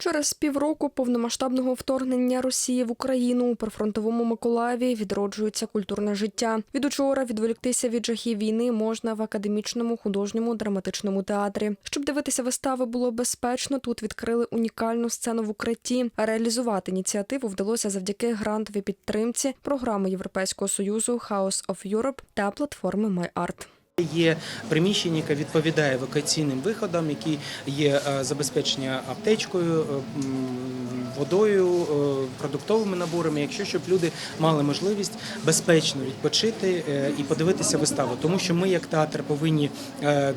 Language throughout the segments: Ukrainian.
Через півроку повномасштабного вторгнення Росії в Україну у прифронтовому Миколаєві відроджується культурне життя. Від учора відволіктися від жахів війни можна в академічному художньому драматичному театрі. Щоб дивитися вистави було безпечно, тут відкрили унікальну сцену в укритті. Реалізувати ініціативу вдалося завдяки грантовій підтримці програми Європейського союзу House of Europe та платформи MyArt. Є приміщення, яке відповідає евакуаційним виходам, які є е, забезпечення аптечкою, е, водою, е, продуктовими наборами, якщо щоб люди мали можливість безпечно відпочити і подивитися виставу, тому що ми, як театр, повинні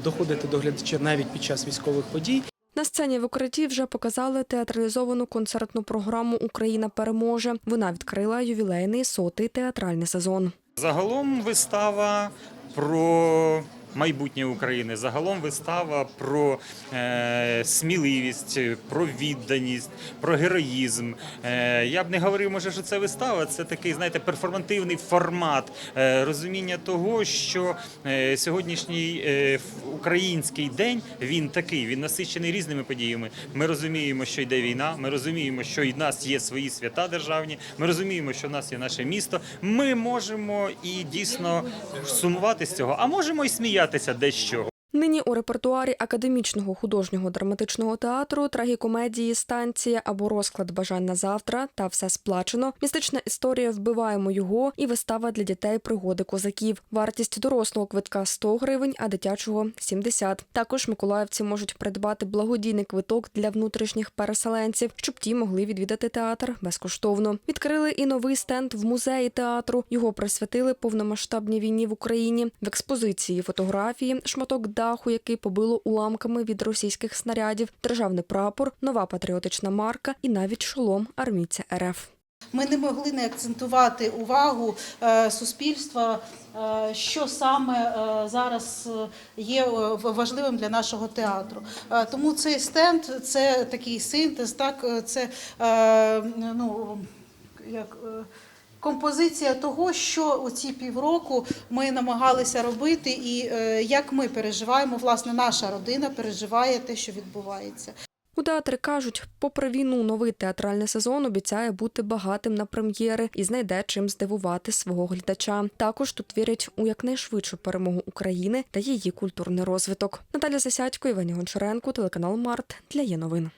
доходити до глядача навіть під час військових подій. На сцені в укритті вже показали театралізовану концертну програму Україна переможе. Вона відкрила ювілейний сотий театральний сезон. Загалом вистава про майбутнє України. Загалом вистава про е, сміливість, про відданість, про героїзм. Е, я б не говорив, може, що це вистава. Це такий, знаєте, перформативний формат е, розуміння того, що е, сьогоднішній е, український день він такий, він насичений різними подіями. Ми розуміємо, що йде війна. Ми розуміємо, що і в нас є свої свята державні. Ми розуміємо, що в нас є наше місто. Ми можемо і дійсно сумувати з цього, а можемо і сміятися десь дещо. Нині у репертуарі академічного художнього драматичного театру трагікомедії Станція або розклад бажань на завтра та все сплачено. Містична історія вбиваємо його і вистава для дітей пригоди козаків. Вартість дорослого квитка 100 гривень, а дитячого 70. Також миколаївці можуть придбати благодійний квиток для внутрішніх переселенців, щоб ті могли відвідати театр безкоштовно. Відкрили і новий стенд в музеї театру. Його присвятили повномасштабній війні в Україні. В експозиції фотографії, шматок даху, який побило уламками від російських снарядів, державний прапор, нова патріотична марка і навіть шолом армійця РФ. Ми не могли не акцентувати увагу е, суспільства, е, що саме е, зараз є важливим для нашого театру. Тому цей стенд це такий синтез, так це ну як. Композиція того, що у ці півроку ми намагалися робити, і е, як ми переживаємо, власне, наша родина переживає те, що відбувається. У театрі кажуть, попри війну, новий театральний сезон обіцяє бути багатим на прем'єри і знайде чим здивувати свого глядача. Також тут вірять у якнайшвидшу перемогу України та її культурний розвиток. Наталя Засядько, Івані Гончаренко, телеканал Март для є новин.